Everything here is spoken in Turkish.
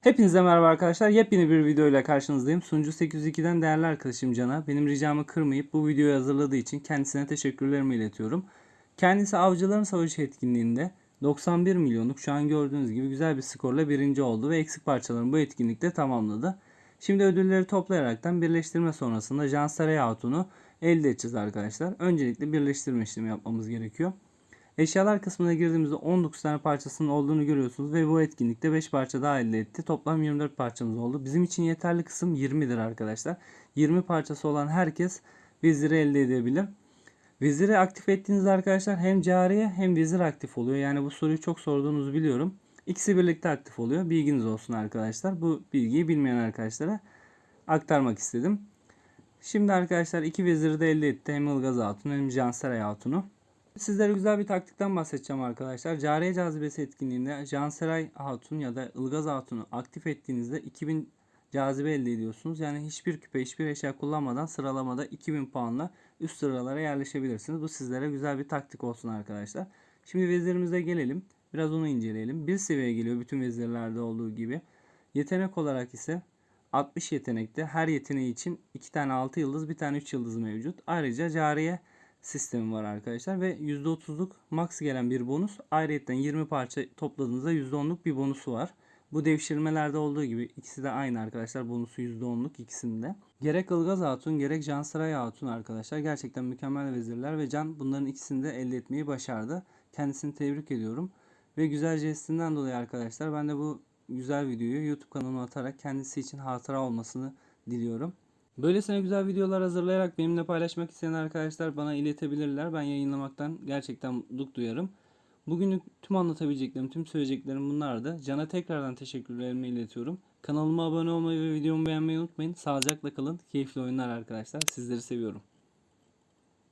Hepinize merhaba arkadaşlar. Yepyeni bir video ile karşınızdayım. Sunucu 802'den değerli arkadaşım Can'a benim ricamı kırmayıp bu videoyu hazırladığı için kendisine teşekkürlerimi iletiyorum. Kendisi Avcıların Savaşı etkinliğinde 91 milyonluk şu an gördüğünüz gibi güzel bir skorla birinci oldu ve eksik parçalarını bu etkinlikte tamamladı. Şimdi ödülleri toplayaraktan birleştirme sonrasında Jansaray Hatun'u elde edeceğiz arkadaşlar. Öncelikle birleştirme işlemi yapmamız gerekiyor. Eşyalar kısmına girdiğimizde 19 tane parçasının olduğunu görüyorsunuz ve bu etkinlikte 5 parça daha elde etti. Toplam 24 parçamız oldu. Bizim için yeterli kısım 20'dir arkadaşlar. 20 parçası olan herkes veziri elde edebilir. Veziri aktif ettiğinizde arkadaşlar hem cariye hem vezir aktif oluyor. Yani bu soruyu çok sorduğunuzu biliyorum. İkisi birlikte aktif oluyor. Bilginiz olsun arkadaşlar. Bu bilgiyi bilmeyen arkadaşlara aktarmak istedim. Şimdi arkadaşlar iki veziri de elde etti. Hem Ilgaz Hatun hem Canseray Hatun'u. Sizlere güzel bir taktikten bahsedeceğim arkadaşlar. Cariye cazibesi etkinliğinde Canseray Hatun ya da Ilgaz Hatun'u aktif ettiğinizde 2000 cazibe elde ediyorsunuz. Yani hiçbir küpe, hiçbir eşya kullanmadan sıralamada 2000 puanla üst sıralara yerleşebilirsiniz. Bu sizlere güzel bir taktik olsun arkadaşlar. Şimdi vezirimize gelelim. Biraz onu inceleyelim. Bir seviyeye geliyor bütün vezirlerde olduğu gibi. Yetenek olarak ise 60 yetenekte her yeteneği için 2 tane 6 yıldız, bir tane 3 yıldız mevcut. Ayrıca cariye sistemi var arkadaşlar ve %30'luk max gelen bir bonus. Ayrıca 20 parça topladığınızda %10'luk bir bonusu var. Bu devşirmelerde olduğu gibi ikisi de aynı arkadaşlar. Bonusu %10'luk ikisinde. Gerek Ilgaz Hatun gerek Cansaray Hatun arkadaşlar gerçekten mükemmel vezirler ve Can bunların ikisini de elde etmeyi başardı. Kendisini tebrik ediyorum. Ve güzel jestinden dolayı arkadaşlar ben de bu güzel videoyu YouTube kanalıma atarak kendisi için hatıra olmasını diliyorum. Böylesine güzel videolar hazırlayarak benimle paylaşmak isteyen arkadaşlar bana iletebilirler. Ben yayınlamaktan gerçekten mutluluk duyarım. Bugünlük tüm anlatabileceklerim, tüm söyleyeceklerim bunlardı. Can'a tekrardan teşekkürlerimi iletiyorum. Kanalıma abone olmayı ve videomu beğenmeyi unutmayın. Sağlıcakla kalın. Keyifli oyunlar arkadaşlar. Sizleri seviyorum.